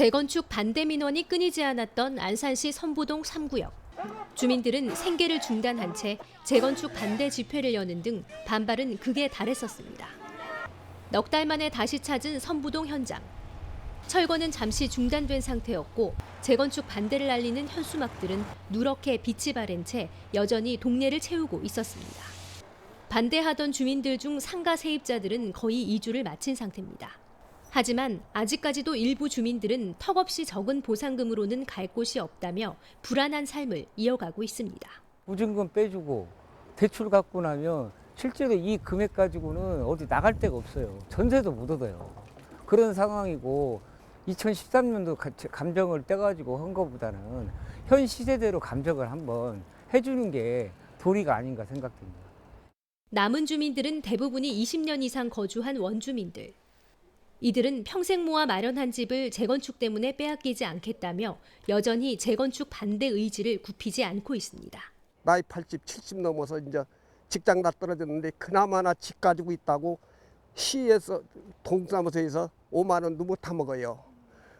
재건축 반대 민원이 끊이지 않았던 안산시 선부동 3구역. 주민들은 생계를 중단한 채 재건축 반대 집회를 여는 등 반발은 극에 달했었습니다. 넉 달 만에 다시 찾은 선부동 현장. 철거는 잠시 중단된 상태였고 재건축 반대를 알리는 현수막들은 누렇게 빛이 바랜 채 여전히 동네를 채우고 있었습니다. 반대하던 주민들 중 상가 세입자들은 거의 이주를 마친 상태입니다. 하지만 아직까지도 일부 주민들은 턱없이 적은 보상금으로는 갈 곳이 없다며 불안한 삶을 이어가고 있습니다. 보증금 빼주고 대출 갖고 나면 실제로 이 금액 가지고는 어디 나갈 데가 없어요. 전세도 못 얻어요. 그런 상황이고 2013년도 감정을 떼가지고 한 것보다는 현 시대대로 감정을 한번 해주는 게 도리가 아닌가 생각됩니다. 남은 주민들은 대부분이 20년 이상 거주한 원주민들. 이들은 평생 모아 마련한 집을 재건축 때문에 빼앗기지 않겠다며 여전히 재건축 반대 의지를 굽히지 않고 있습니다. 나이 80, 70 넘어서 이제 직장 다 떨어졌는데 그나마나 집 가지고 있다고 시에서 동사무소에서 5만 원도 못 타먹어요.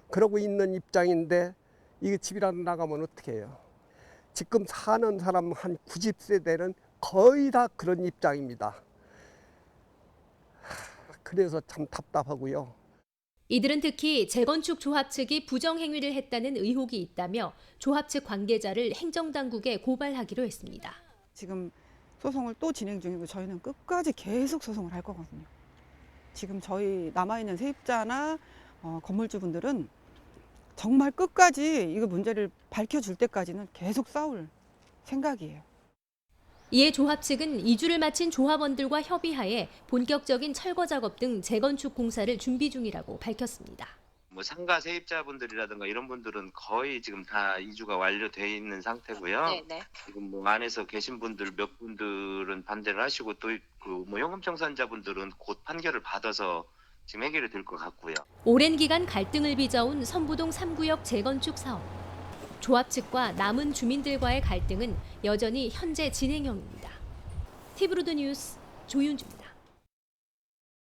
그러고 있는 입장인데 이게 집이라도 나가면 어떻게 해요? 지금 사는 사람 한 90세대는 거의 다 그런 입장입니다. 하, 그래서 참 답답하고요. 이들은 특히 재건축 조합 측이 부정 행위를 했다는 의혹이 있다며 조합 측 관계자를 행정당국에 고발하기로 했습니다. 지금 소송을 또 진행 중이고 저희는 끝까지 계속 소송을 할 거거든요. 지금 저희 남아있는 세입자나 어, 건물주분들은 정말 끝까지 이거 문제를 밝혀줄 때까지는 계속 싸울 생각이에요. 이에 조합 측은 이주를 마친 조합원들과 협의하에 본격적인 철거 작업 등 재건축 공사를 준비 중이라고 밝혔습니다. 뭐 상가 세입자분들이라든가 이런 분들은 거의 지금 다 이주가 완료돼 있는 상태고요. 네네. 지금 뭐 안에서 계신 분들 몇 분들은 반대를 하시고 또 그뭐 현금 청산자분들은 곧 판결을 받아서 지금 해결이 될 것 같고요. 오랜 기간 갈등을 빚어온 선부동 3구역 재건축 사업. 조합 측과 남은 주민들과의 갈등은 여전히 현재 진행형입니다. 티브로드 뉴스 조윤주입니다.